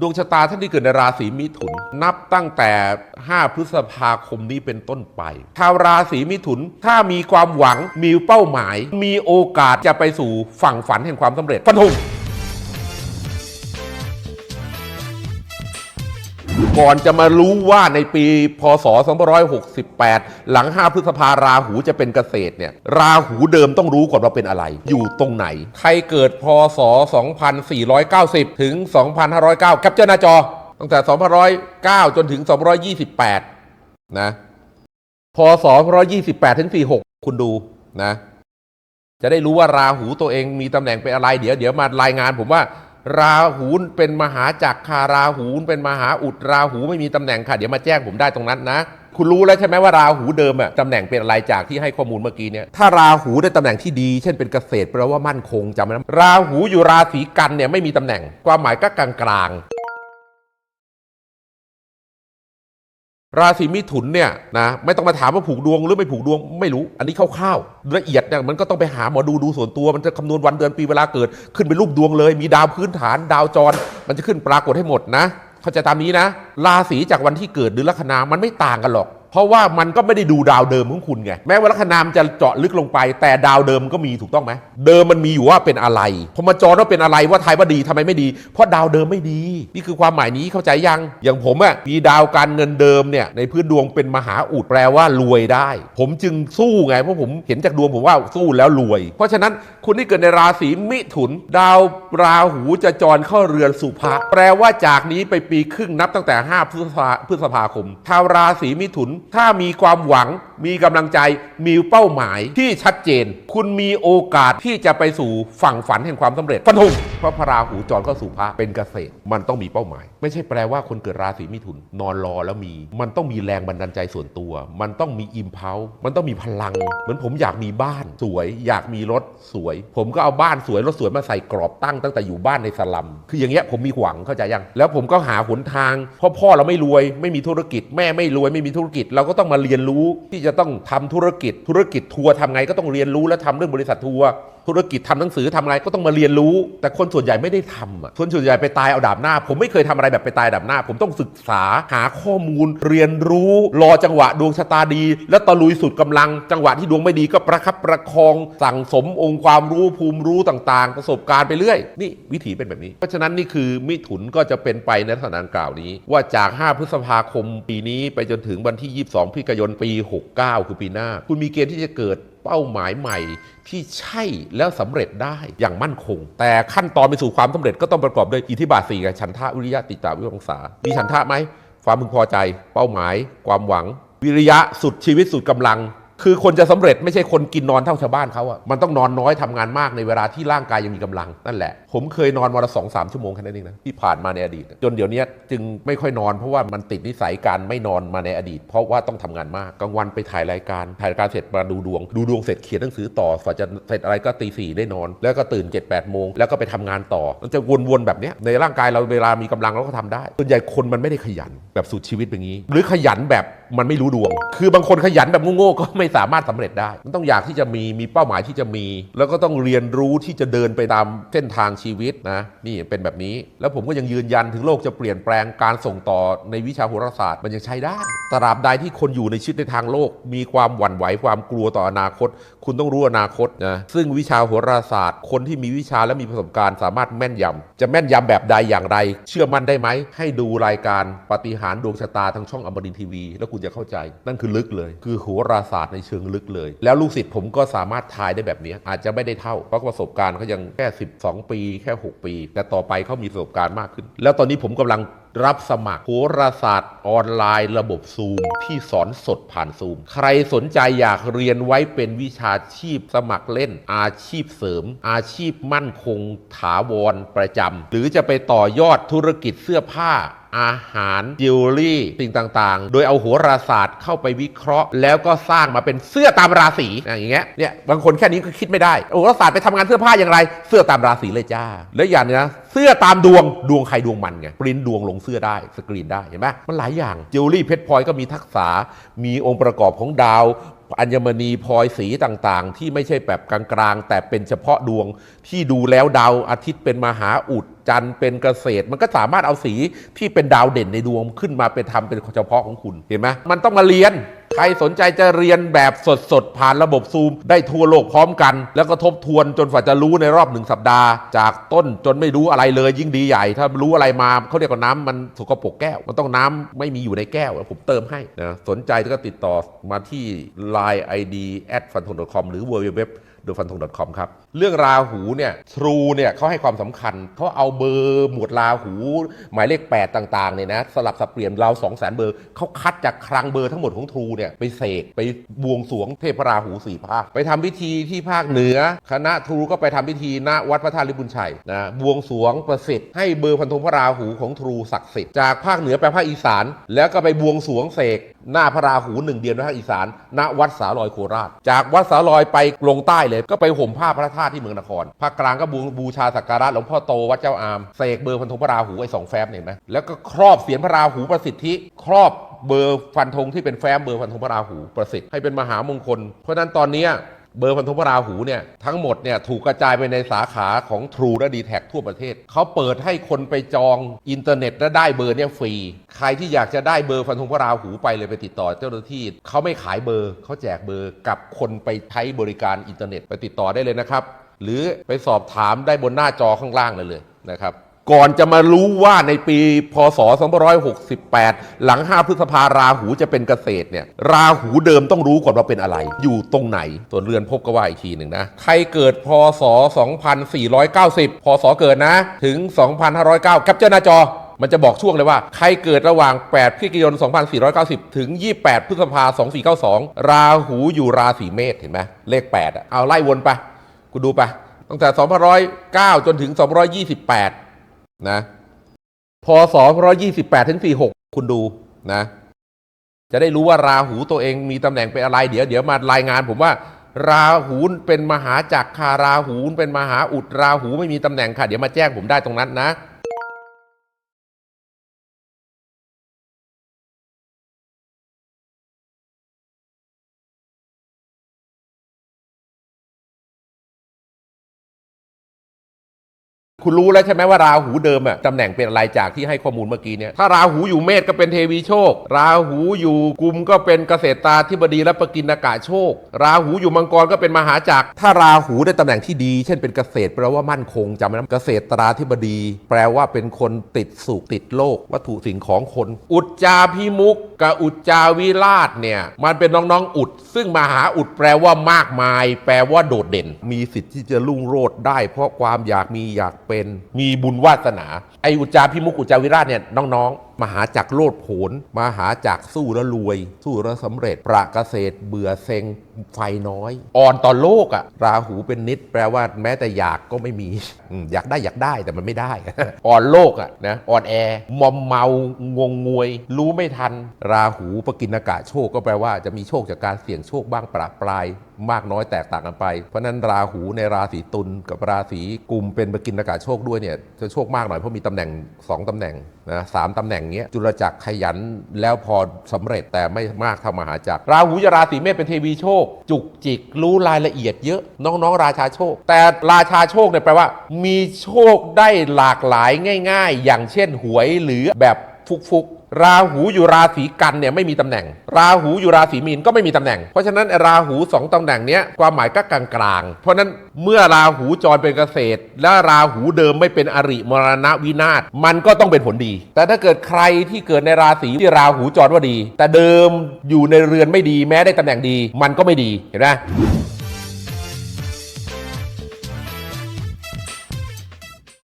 ดวงชะตาท่านที่เกิดในราศีมิถุน นับตั้งแต่ 5 พฤษภาคมนี้เป็นต้นไป ชาวราศีมิถุนถ้ามีความหวังมีเป้าหมาย มีโอกาสจะไปสู่ฝั่งฝันแห่งความสำเร็จฟันธง ก่อนจะมารู้ว่าในปีพศ 2568 หลัง 5 พฤษภาราหูจะเป็นเกษตรเนี่ยราหูเดิมต้องรู้ก่อนว่าเป็นอะไร อยู่ตรงไหน ใครเกิดพศ 2490 ถึง 2509แคปเจอร์หน้าจอ ตั้งแต่ 2509 จนถึง228 นะ พศ128 ถึง 46 คุณดูนะ จะได้รู้ว่าราหูตัวเองมีตำแหน่งเป็นอะไร เดี๋ยวเดี๋ยวมารายงานผมว่า ราหูเป็นมหาจักรคาราหูเป็นมหาอุดราหูไม่มีตำแหน่งค่ะ เดี๋ยวมาแจ้งผมได้ตรงนั้นนะ คุณรู้แล้วใช่ไหมว่าราหูเดิมอะตำแหน่งเป็นอะไรจากที่ให้ข้อมูลเมื่อกี้เนี่ยถ้าราหูได้ตำแหน่งที่ดี เช่นเป็นเกษตรแปลว่ามั่นคงจำไว้นะราหูอยู่ราศีกันเนี่ยไม่มีตำแหน่งความหมายก็กลางๆ ราศีมิถุนเนี่ยนะไม่ต้องมาถามว่าผูกดวงหรือไม่ผูกดวงไม่รู้ อันนี้คร่าวๆละเอียดเนี่ยมันก็ต้องไปหาหมอดูดูส่วนตัว มันจะคำนวณวันเดือนปีเวลาเกิด ขึ้นเป็นรูปดวงเลย มีดาวพื้นฐาน ดาวจร มันจะขึ้นปรากฏให้หมดนะ เข้าใจตามนี้นะ ราศีจากวันที่เกิดหรือลัคนามันไม่ต่างกันหรอก เพราะว่ามันก็ไม่ได้ดูดาวเดิมของคุณไงแม้ว่าลัคนามจะเจาะลึกลงไป แต่ดาวเดิมก็มีถูกต้องไหมเดิมมันมีอยู่ว่าเป็นอะไรพอมาจรว่าเป็นอะไรว่าไทยว่าดีทำไมไม่ดี เพราะดาวเดิมไม่ดี นี่คือความหมายนี้เข้าใจยัง อย่างผมอะมีดาวการเงินเดิมเนี่ยในพื้นดวงเป็นมหาอุดแปลว่ารวยได้ ผมจึงสู้ไงเพราะผมเห็นจากดวงผมว่าสู้แล้วรวย เพราะฉะนั้นคุณที่เกิดในราศีมิถุน ดาวราหูจะจรเข้าเรือนสุภะแปลว่าจากนี้ไปปีครึ่งนับตั้งแต่ 5 พฤษภาพฤษภาคมชาวราศีมิถุนถ้ามีความหวัง มีกำลังใจ มีเป้าหมายที่ชัดเจน คุณมีโอกาสที่จะไปสู่ฝั่งฝันแห่งความสำเร็จฟันธงเพราะพระราหูจรเข้าสู่พระเป็นเกษตร มันต้องมีเป้าหมาย ไม่ใช่แปลว่าคนเกิดราศีมิถุนนอนรอแล้วมี มันต้องมีแรงบันดาลใจส่วนตัว มันต้องมีอิมเพลมันต้องมีพลัง เหมือนผมอยากมีบ้านสวย อยากมีรถสวย ผมก็เอาบ้านสวยรถสวยมาใส่กรอบตั้งตั้งแต่อยู่บ้านในสลัม คืออย่างเงี้ยผมมีหวังเข้าใจยัง แล้วผมก็หาหนทาง เพราะพ่อเราไม่รวย ไม่มีธุรกิจ แม่ไม่รวย ไม่มีธุรกิจเราก็ต้องมาเรียนรู้ที่จะต้องทำธุรกิจธุรกิจทัวร์ทำไงก็ต้องเรียนรู้และทำเรื่องบริษัททัวร์ธุรกิจทำหนังสือทำอะไรก็ต้องมาเรียนรู้ แต่คนส่วนใหญ่ไม่ได้ทำอะคนส่วนใหญ่ไปตายเอาดาบหน้า ผมไม่เคยทำอะไรแบบไปตายดาบหน้า ผมต้องศึกษาหาข้อมูล เรียนรู้รอจังหวะดวงชะตาดี แล้วตะลุยสุดกำลัง จังหวะที่ดวงไม่ดีก็ประคับประคอง สั่งสมองค์ความรู้ภูมิรู้ต่าง ๆ ประสบการณ์ไปเรื่อยนี่วิถีเป็นแบบนี้ เพราะฉะนั้นนี่คือมิถุนก็จะเป็นไปในลักษณะดังกล่าวนี้ ว่าจาก 5 พฤษภาคมปีนี้ไปจนถึงวันที่ 22พฤศจิกายนปี 69 คือปีหน้า คุณมีเกณฑ์ที่จะเกิด เป้าหมายใหม่ที่ใช่แล้วสำเร็จได้อย่างมั่นคง แต่ขั้นตอนไปสู่ความสำเร็จก็ต้องประกอบด้วยอิทธิบาทสี่กับฉันทะวิริยะติตาวิวังสามีฉันทะไหมความพึงพอใจ เป้าหมาย ความหวัง วิริยะสุดชีวิตสุดกำลัง คือคนจะสำเร็จไม่ใช่คนกินนอนเท่าชาวบ้านเขาอะมันต้องนอนน้อยทำงานมากในเวลาที่ร่างกายยังมีกำลังนั่นแหละ ผมเคยนอนวันละสองสามชั่วโมงแค่นั้นเองนะที่ผ่านมาในอดีต จนเดี๋ยวนี้จึงไม่ค่อยนอนเพราะว่ามันติดนิสัยการไม่นอนมาในอดีต เพราะว่าต้องทำงานมากกลางวันไปถ่ายรายการถ่ายรายการเสร็จมาดูดวง ดูดวงเสร็จเขียนหนังสือต่อฝ่าจะเสร็จอะไรก็ตีสี่ได้นอน แล้วก็ตื่น7จ็ดแปดโมงแล้วก็ไปทำงานต่อมันจะวนๆแบบนี้ในร่างกายเราเวลามีกำลังเราก็ทำได้ส่วนใหญ่คนมันไม่ได้ขยันแบบสุดชีวิตแบบนี้ หรือขยันแบบ มันไม่รู้ดวง คือบางคนขยันแบบโง่ๆก็ไม่สามารถสำเร็จได้ มันต้องอยากที่จะมีมีเป้าหมายที่จะมี แล้วก็ต้องเรียนรู้ที่จะเดินไปตามเส้นทางชีวิตนะนี่เป็นแบบนี้ แล้วผมก็ยังยืนยันถึงโลกจะเปลี่ยนแปลงการส่งต่อในวิชาโหราศาสตร์มันยังใช้ได้ตราบใดที่คนอยู่ในชีวิตในทางโลก มีความหวั่นไหวความกลัวต่ออนาคต คุณต้องรู้อนาคตนะซึ่งวิชาโหราศาสตร์ คนที่มีวิชาและมีประสบการณ์สามารถแม่นยำจะแม่นยำแบบใดอย่างไร เชื่อมั่นได้ไหมให้ดูรายการปฏิหารย์ดวงชะตาทางช่องอมรินทีวี แล้วคุณจะเข้าใจ นั่นคือลึกเลย คือโหราศาสตร์ในเชิงลึกเลย แล้วลูกศิษย์ผมก็สามารถทายได้แบบนี้ อาจจะไม่ได้เท่าเพราะประสบการณ์เขายังแค่ 12 ปี แค่ 6 ปี แต่ต่อไปเขามีประสบการณ์มากขึ้น แล้วตอนนี้ผมกำลังรับสมัครโหราศาสตร์ออนไลน์ระบบซูมที่สอนสดผ่านซูม ใครสนใจอยากเรียนไว้เป็นวิชาชีพสมัครเล่น อาชีพเสริม อาชีพมั่นคง ถาวรประจำ หรือจะไปต่อยอดธุรกิจเสื้อผ้าอาหารจิวเวลรี่สิ่งต่างๆ โดยเอาโหราศาสตร์เข้าไปวิเคราะห์ แล้วก็สร้างมาเป็นเสื้อตามราศีอะอย่างเงี้ยเนี่ยบางคนแค่นี้ก็คิดไม่ได้โหราศาสตร์ไปทำงานเสื้อผ้าอย่างไร เสื้อตามราศีเลยจ้า และอย่างเนี้ยเสื้อตามดวงดวงใครดวงมันไงปริ้นดวงลงเสื้อได้สกรีนได้เห็นไหมมันหลายอย่างจิวเวลรี่เพชรพลอยก็มีทักษะมีองค์ประกอบของดาวอัญมณีพลอยสีต่างๆ ที่ไม่ใช่แบบกลางๆ แต่เป็นเฉพาะดวงที่ดูแล้วดาวอาทิตย์เป็นมหาอุดจันทร์เป็นเกษตร มันก็สามารถเอาสีที่เป็นดาวเด่นในดวงขึ้นมาเป็นทำเป็นเฉพาะของคุณเห็นไหมมันต้องมาเรียน ใครสนใจจะเรียนแบบสดๆ ผ่านระบบซูม ได้ทั่วโลกพร้อมกัน แล้วก็ทบทวนจนฝ่าจะรู้ในรอบหนึ่งสัปดาห์ จากต้นจนไม่รู้อะไรเลยยิ่งดีใหญ่ ถ้ารู้อะไรมาเขาเรียกว่าน้ำมันสกปรกแก้ว มันต้องน้ำไม่มีอยู่ในแก้ว ผมเติมให้นะสนใจก็ติดต่อมาที่ Line ID at f u n t o n c o m ห ดูฟันธง .com ครับ เรื่องราหูเนี่ยทรูเนี่ยเขาให้ความสำคัญเขาเอาเบอร์หมวดราหู หมายเลข 8 ต่างๆเนี่ยนะสลับสับเปลี่ยนเรา2 0 0 0 0 0 เบอร์เขาคัดจากคลังเบอร์ทั้งหมดของทรูเนี่ยไปเสกไปบวงสรวงเทพราหูสี่ภาค ไปทำพิธีที่ภาคเหนือ คณะทรูก็ไปทำพิธีณวัดพระธาตุลิบุญชัยนะบวงสรวงประสิทธิ์ให้เบอร์พันธงพระราหูของทรูศักดิ์สิทธิ์จากภาคเหนือไปภาคอีสาน แล้วก็ไปบวงสรวงเสกหน้าพระราหูหนึ่งเดียวในภาคอีสานณวัดสาลอยโคราช จากวัดสาลอยไปลงใต้เลย ก็ไปห่มผ้าพระธาตุที่เมืองนครภาคกลางก็บูบูชาสักการะหลวงพ่อโตวัดเจ้าอามเสกเบอร์พันธงพระราหูไอ้สองแฟ้มเห็นไหมแล้วก็ครอบเสียงพระราหูประสิทธิครอบเบอร์ฟันธงที่เป็นแฟ้มเบอร์ฟันธงพระราหูประสิทธิ์ให้เป็นมหามงคล เพราะนั้นตอนนี้ เบอร์พันธุพราหูเนี่ยทั้งหมดเนี่ยถูกกระจายไปในสาขาของ True และ d t แททั่วประเทศ เขาเปิดให้คนไปจองอินเทอร์เน็ตและได้เบอร์เนี่ยฟรี ใครที่อยากจะได้เบอร์ฟันธงพระราหูไปเลยไปติดต่อเจ้าหน้าที่ เขาไม่ขายเบอร์ เขาแจกเบอร์กับคนไปใช้บริการอินเทอร์เน็ตไปติดต่อได้เลยนะครับ หรือไปสอบถามได้บนหน้าจอข้างล่างเลยเลยนะครับ ก่อนจะมารู้ว่าในปีพศ 2568 หลัง 5 พฤษภาราหูจะเป็นเกษตรเนี่ยราหูเดิมต้องรู้ก่อนว่าเป็นอะไร อยู่ตรงไหนส่วนเรือนภพก็ว่าอีกทีหนึ่งนะใครเกิดพศ 2490 พศเกิดนะ ถึง 2509แคปเจอร์หน้าจอมันจะบอกช่วงเลยว่า ใครเกิดระหว่าง 8 พฤศจิกายน 2490 ถึง 28 พฤษภา 2492 ราหูอยู่ราศีเมษเห็นไหมเลข8อะเอาไล่วนไป กูดูไป ตั้งแต่2509 จนถึง 228 นะพศ128ถึง46 คุณดูนะ จะได้รู้ว่าราหูตัวเองมีตำแหน่งเป็นอะไร เดี๋ยวเดี๋ยวมารายงานผมว่า ราหูเป็นมหาจักรคาราหูเป็นมหาอุดราหูไม่มีตำแหน่งค่ะ เดี๋ยวมาแจ้งผมได้ตรงนั้นนะ คุณรู้แล้วใช่ไหมว่าราหูเดิมอะตำแหน่งเป็นอะไรจากที่ให้ข้อมูลเมื่อกี้เนี่ยถ้าราหูอยู่เมษก็เป็นเทวีโชค ราหูอยู่กุมก็เป็นเกษตราธิบดีและปกินากาโชค ราหูอยู่มังกรก็เป็นมหาจักร ถ้าราหูได้ตำแหน่งที่ดี เช่นเป็นเกษตรแปลว่ามั่นคงจำไว้นะเกษตราธิบดี แปลว่าเป็นคนติดสุขติดโลก วัตถุสิ่งของคน อุจจาพิมุกกับอุจจาวิราชเนี่ยมันเป็นน้องๆอุด ซึ่งมหาอุดแปลว่ามากมาย แปลว่าโดดเด่น มีสิทธิ์ที่จะรุ่งโรจน์ได้ เพราะความอยากมีอยากเป็นมีบุญวาสนาไออุจจาพิมุกอุจจาวิราชเนี่ยน้อง มหาจักรโลดโผนมหาจักรสู้แล้วรวย สู้แล้วสำเร็จ ประเกษตรเบื่อเซ็งไฟน้อย อ่อนต่อโลกอะราหูเป็นนิด แปลว่าแม้แต่อยากก็ไม่มีอยากได้อยากได้แต่มันไม่ได้ อ่อนโลกอะนะอ่อนแอมอมเมางงงวย รู้ไม่ทัน ราหูปกินากะโชคก็แปลว่าจะมีโชคจากการเสี่ยงโชคบ้างประปรายมากน้อยแตกต่างกันไป เพราะนั้นราหูในราศีตุลกับราศีกุมเป็นปกินากาโชคด้วยเนี่ยจะโชคมากหน่อยเพราะมีตำแหน่ง 2ตำแหน่งนะสามตำแหน่งเงี้ยจุลจักรขยันแล้วพอสำเร็จแต่ไม่มากเท่ามหาจักรราหูจะราศีเมษเป็นเทวีโชค จุกจิกรู้รายละเอียดเยอะน้องๆ ราชาโชค แต่ราชาโชคเนี่ยแปลว่า มีโชคได้หลากหลายง่าย ๆ อย่างเช่นหวยหรือแบบฟุกๆ ราหูอยู่ราศีกันเนี่ยไม่มีตำแหน่ง ราหูอยู่ราศีมีนก็ไม่มีตำแหน่ง เพราะฉะนั้นราหูสองตำแหน่งเนี้ยความหมายก็กลางๆเพราะฉะนั้นเมื่อราหูจรเป็นเกษตร และราหูเดิมไม่เป็นอริมรณะวินาศมันก็ต้องเป็นผลดี แต่ถ้าเกิดใครที่เกิดในราศีที่ราหูจรว่าดี แต่เดิมอยู่ในเรือนไม่ดีแม้ได้ตำแหน่งดี มันก็ไม่ดีเห็นไหม